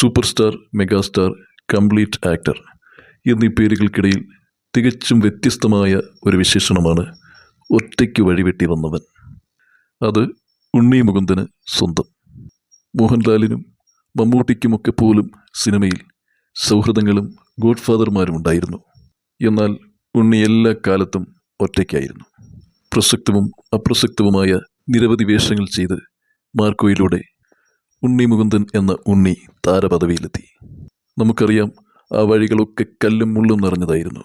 Super star megastar complete actor എന്നീ പേരുകൾക്കിടയിൽ തികച്ചും വ്യത്യസ്തമായ ഒരു വിശേഷണമാണ് ഒറ്റയ്ക്ക് വഴിവെട്ടി വന്നവൻ. അത് ഉണ്ണി മുകുന്ദന് സ്വന്തം. മോഹൻലാലിനും മമ്മൂട്ടിക്കുമൊക്കെ പോലും സിനിമയിൽ സൗഹൃദങ്ങളും ഗോഡ് ഫാദർമാരും ഉണ്ടായിരുന്നു എന്നാൽ ഉണ്ണി എല്ലാ കാലത്തും ഒറ്റയ്ക്കായിരുന്നു. പ്രസക്തവും അപ്രസക്തവുമായ നിരവധി വേഷങ്ങൾ ചെയ്ത് മാർക്കോയിലൂടെ ഉണ്ണി മുകുന്ദൻ എന്ന ഉണ്ണി താരപദവിയിലെത്തി. നമുക്കറിയാം ആ വഴികളൊക്കെ കല്ലും മുള്ളും നിറഞ്ഞതായിരുന്നു.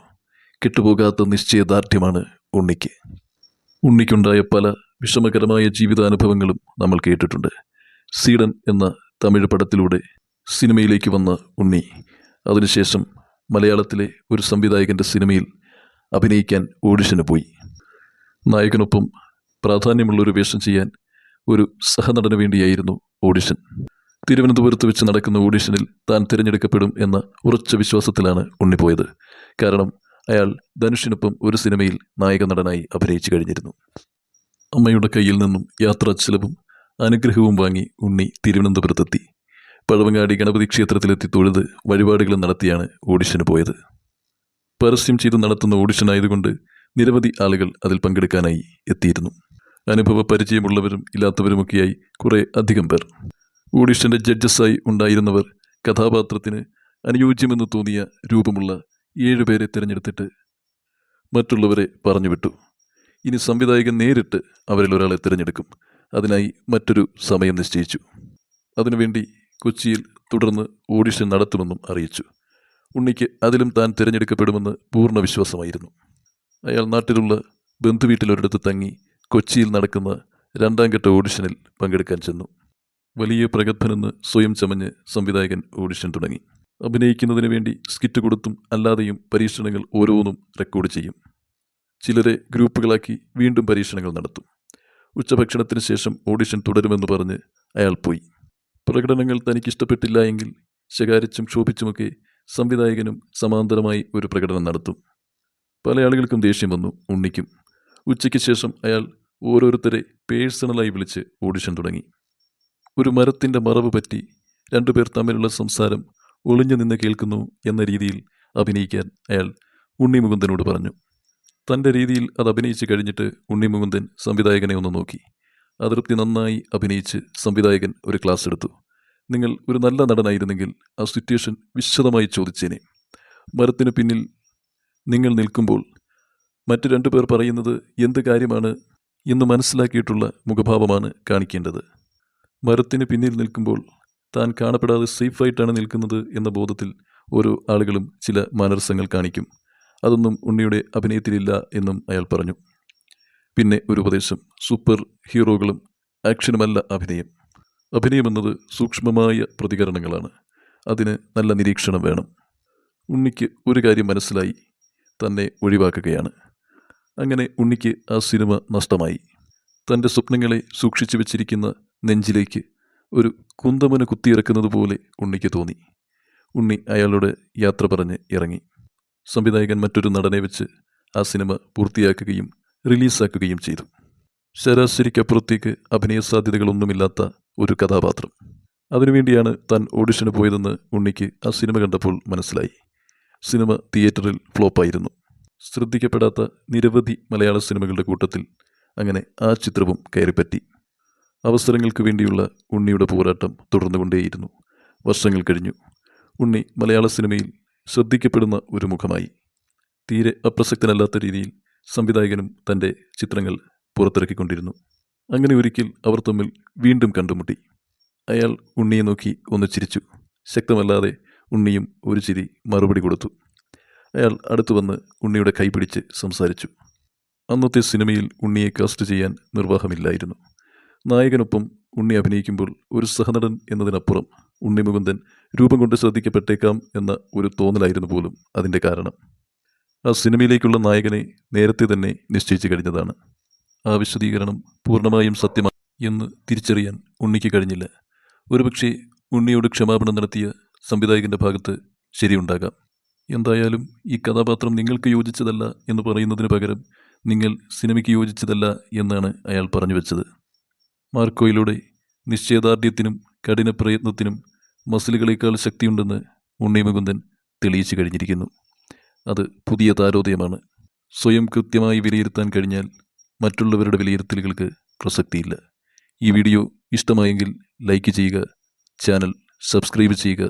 കെട്ടുപോകാത്ത നിശ്ചയദാർഢ്യമാണ് ഉണ്ണിക്ക്. ഉണ്ണിക്കുണ്ടായ പല വിഷമകരമായ ജീവിതാനുഭവങ്ങളും നമ്മൾ കേട്ടിട്ടുണ്ട്. സീഡൻ എന്ന തമിഴ് പടത്തിലൂടെ സിനിമയിലേക്ക് വന്ന ഉണ്ണി അതിനുശേഷം മലയാളത്തിലെ ഒരു സംവിധായകന്റെ സിനിമയിൽ അഭിനയിക്കാൻ ഓഡിഷന് പോയി. നായകനൊപ്പം പ്രാധാന്യമുള്ളൊരു വേഷം ചെയ്യാൻ ഒരു സഹനടന് വേണ്ടിയായിരുന്നു ഓഡിഷൻ. തിരുവനന്തപുരത്ത് വെച്ച് നടക്കുന്ന ഓഡിഷനിൽ താൻ തിരഞ്ഞെടുക്കപ്പെടും എന്ന ഉറച്ച വിശ്വാസത്തിലാണ് ഉണ്ണിപ്പോയത്. കാരണം അയാൾ ധനുഷിനൊപ്പം ഒരു സിനിമയിൽ നായക നടനായി അഭിനയിച്ചു കഴിഞ്ഞിരുന്നു. അമ്മയുടെ കയ്യിൽ നിന്നും യാത്രാ ചെലവും അനുഗ്രഹവും വാങ്ങി ഉണ്ണി തിരുവനന്തപുരത്തെത്തി. പഴവങ്ങാടി ഗണപതി ക്ഷേത്രത്തിലെത്തി തൊഴുത് വഴിപാടുകളും നടത്തിയാണ് ഓഡിഷന് പോയത്. പരസ്യം ചെയ്ത് നടത്തുന്ന ഓഡിഷനായതുകൊണ്ട് നിരവധി ആളുകൾ അതിൽ പങ്കെടുക്കാനായി എത്തിയിരുന്നു. അനുഭവ പരിചയമുള്ളവരും ഇല്ലാത്തവരുമൊക്കെയായി കുറേ അധികം പേർ. ഓഡിഷന്റെ ജഡ്ജസായി ഉണ്ടായിരുന്നവർ കഥാപാത്രത്തിന് അനുയോജ്യമെന്ന് തോന്നിയ രൂപമുള്ള ഏഴുപേരെ തിരഞ്ഞെടുത്തിട്ട് മറ്റുള്ളവരെ പറഞ്ഞുവിട്ടു. ഇനി സംവിധായകൻ നേരിട്ട് അവരിൽ ഒരാളെ തിരഞ്ഞെടുക്കും. അതിനായി മറ്റൊരു സമയം നിശ്ചയിച്ചു. അതിനുവേണ്ടി കൊച്ചിയിൽ തുടർന്ന് ഓഡിഷൻ നടത്തുമെന്നും അറിയിച്ചു. ഉണ്ണിക്ക് അതിലും താൻ തിരഞ്ഞെടുക്കപ്പെടുമെന്ന് പൂർണ വിശ്വാസമായിരുന്നു. അയാൾ നാട്ടിലുള്ള ബന്ധുവീട്ടിലൊരിടത്ത് തങ്ങി കൊച്ചിയിൽ നടക്കുന്ന രണ്ടാം ഘട്ട ഓഡിഷനിൽ പങ്കെടുക്കാൻ ചെന്നു. വലിയ പ്രഗത്ഭനെന്ന് സ്വയം ചമഞ്ഞ് സംവിധായകൻ ഓഡിഷൻ തുടങ്ങി. അഭിനയിക്കുന്നതിന് വേണ്ടി സ്കിറ്റ് കൊടുത്തും അല്ലാതെയും പരീക്ഷണങ്ങൾ ഓരോന്നും റെക്കോർഡ് ചെയ്യും. ചിലരെ ഗ്രൂപ്പുകളാക്കി വീണ്ടും പരീക്ഷണങ്ങൾ നടത്തും. ഉച്ചഭക്ഷണത്തിന് ശേഷം ഓഡിഷൻ തുടരുമെന്ന് പറഞ്ഞ് അയാൾ പോയി. പ്രകടനങ്ങൾ തനിക്കിഷ്ടപ്പെട്ടില്ല എങ്കിൽ ശകാരിച്ചും ക്ഷോഭിച്ചുമൊക്കെ സംവിധായകനും സമാന്തരമായി ഒരു പ്രകടനം നടത്തും. പല ആളുകൾക്കും ദേഷ്യം വന്നു ഉണ്ണിക്കും. ഉച്ചയ്ക്ക് ശേഷം അയാൾ ഓരോരുത്തരെ പേഴ്സണലായി വിളിച്ച് ഓഡിഷൻ തുടങ്ങി. ഒരു മരത്തിന്റെ മറവ് പറ്റി രണ്ടുപേർ തമ്മിലുള്ള സംസാരം ഒളിഞ്ഞു നിന്ന് കേൾക്കുന്നു എന്ന രീതിയിൽ അഭിനയിക്കാൻ അയാൾ ഉണ്ണി മുകുന്ദനോട് പറഞ്ഞു. തന്റെ രീതിയിൽ അത് അഭിനയിച്ച് കഴിഞ്ഞിട്ട് ഉണ്ണി മുകുന്ദൻ സംവിധായകനെ ഒന്ന് നോക്കി. അതൃപ്തി നന്നായി അഭിനയിച്ച് സംവിധായകൻ ഒരു ക്ലാസ് എടുത്തു. നിങ്ങൾ ഒരു നല്ല നടനായിരുന്നെങ്കിൽ ആ സിറ്റുവേഷൻ വിശദമായി ചോദിച്ചേനെ. മരത്തിന് പിന്നിൽ നിങ്ങൾ നിൽക്കുമ്പോൾ മറ്റു രണ്ടു പേർ പറയുന്നത് എന്ത് കാര്യമാണ് എന്ന് മനസ്സിലാക്കിയിട്ടുള്ള മുഖഭാവമാണ് കാണിക്കേണ്ടത്. മരത്തിന് പിന്നിൽ നിൽക്കുമ്പോൾ താൻ കാണപ്പെടാതെ സേഫായിട്ടാണ് നിൽക്കുന്നത് എന്ന ബോധത്തിൽ ഓരോ ആളുകളും ചില മാനർസങ്ങൾ കാണിക്കും. അതൊന്നും ഉണ്ണിയുടെ അഭിനയത്തിലില്ല എന്നും അയാൾ പറഞ്ഞു. പിന്നെ ഒരു ഉപദേശം സൂപ്പർ ഹീറോകളും ആക്ഷനുമല്ല അഭിനയം. അഭിനയമെന്നത് സൂക്ഷ്മമായ പ്രതികരണങ്ങളാണ്. അതിന് നല്ല നിരീക്ഷണം വേണം. ഉണ്ണിക്ക് ഒരു കാര്യം മനസ്സിലായി തന്നെ ഒഴിവാക്കുകയാണ്. അങ്ങനെ ഉണ്ണിക്ക് ആ സിനിമ നഷ്ടമായി. തന്റെ സ്വപ്നങ്ങളെ സൂക്ഷിച്ചു വെച്ചിരിക്കുന്ന നെഞ്ചിലേക്ക് ഒരു കുന്തമന കുത്തിയിറക്കുന്നത് പോലെ ഉണ്ണിക്ക് തോന്നി. ഉണ്ണി അയാളോട് യാത്ര പറഞ്ഞ് ഇറങ്ങി. സംവിധായകൻ മറ്റൊരു നടനെ വെച്ച് ആ സിനിമ പൂർത്തിയാക്കുകയും റിലീസാക്കുകയും ചെയ്തു. ശരാശരിക്കപ്പുറത്തേക്ക് അഭിനയ സാധ്യതകളൊന്നുമില്ലാത്ത ഒരു കഥാപാത്രം. അതിനുവേണ്ടിയാണ് താൻ ഓഡിഷന് പോയതെന്ന് ഉണ്ണിക്ക് ആ സിനിമ കണ്ടപ്പോൾ മനസ്സിലായി. സിനിമ തിയേറ്ററിൽ ഫ്ലോപ്പായിരുന്നു. ശ്രദ്ധിക്കപ്പെടാത്ത നിരവധി മലയാള സിനിമകളുടെ കൂട്ടത്തിൽ അങ്ങനെ ആ ചിത്രവും കയറിപ്പറ്റി. അവസരങ്ങൾക്ക് വേണ്ടിയുള്ള ഉണ്ണിയുടെ പോരാട്ടം തുടർന്നുകൊണ്ടേയിരുന്നു. വർഷങ്ങൾ കഴിഞ്ഞു. ഉണ്ണി മലയാള സിനിമയിൽ ശ്രദ്ധിക്കപ്പെടുന്ന ഒരു മുഖമായി. തീരെ അപ്രസക്തനല്ലാത്ത രീതിയിൽ സംവിധായകനും തന്റെ ചിത്രങ്ങൾ പുറത്തിറക്കിക്കൊണ്ടിരുന്നു. അങ്ങനെ ഒരിക്കൽ അവർ തമ്മിൽ വീണ്ടും കണ്ടുമുട്ടി. അയാൾ ഉണ്ണിയെ നോക്കി ഒന്ന് ചിരിച്ചു. ശക്തമല്ലാതെ ഉണ്ണിയും ഒരു ചിരി മറുപടി കൊടുത്തു. അയാൾ അടുത്തു വന്ന് ഉണ്ണിയുടെ കൈപിടിച്ച് സംസാരിച്ചു. അന്നത്തെ സിനിമയിൽ ഉണ്ണിയെ കാസ്റ്റ് ചെയ്യാൻ നിർവാഹമില്ലായിരുന്നു. നായകനൊപ്പം ഉണ്ണി അഭിനയിക്കുമ്പോൾ ഒരു സഹനടൻ എന്നതിനപ്പുറം ഉണ്ണി മുകുന്ദൻ രൂപം കൊണ്ട് ശ്രദ്ധിക്കപ്പെട്ടേക്കാം എന്ന ഒരു തോന്നലായിരുന്നു പോലും അതിന്റെ കാരണം. ആ സിനിമയിലേക്കുള്ള നായകനെ നേരത്തെ തന്നെ നിശ്ചയിച്ചു കഴിഞ്ഞതാണ്. ആ വിശദീകരണം പൂർണമായും സത്യമാണ് എന്ന് തിരിച്ചറിയാൻ ഉണ്ണിക്ക് കഴിഞ്ഞില്ല. ഒരുപക്ഷെ ഉണ്ണിയോട് ക്ഷമാപണം നടത്തിയ സംവിധായകന്റെ ഭാഗത്ത് ശരിയുണ്ടാകാം. എന്തായാലും ഈ കഥാപാത്രം നിങ്ങൾക്ക് യോജിച്ചതല്ല എന്ന് പറയുന്നതിന് പകരം നിങ്ങൾ സിനിമയ്ക്ക് യോജിച്ചതല്ല എന്നാണ് അയാൾ പറഞ്ഞു വെച്ചത്. മാർക്കോയിലൂടെ നിശ്ചയദാർഢ്യത്തിനും കഠിന പ്രയത്നത്തിനും മസിലുകളേക്കാൾ ശക്തിയുണ്ടെന്ന് ഉണ്ണി മുകുന്ദൻ തെളിയിച്ചു കഴിഞ്ഞിരിക്കുന്നു. അത് പുതിയ താരോദയമാണ്. സ്വയം കൃത്യമായി വിലയിരുത്താൻ കഴിഞ്ഞാൽ മറ്റുള്ളവരുടെ വിലയിരുത്തലുകൾക്ക് പ്രസക്തിയില്ല. ഈ വീഡിയോ ഇഷ്ടമായെങ്കിൽ ലൈക്ക് ചെയ്യുക ചാനൽ സബ്സ്ക്രൈബ് ചെയ്യുക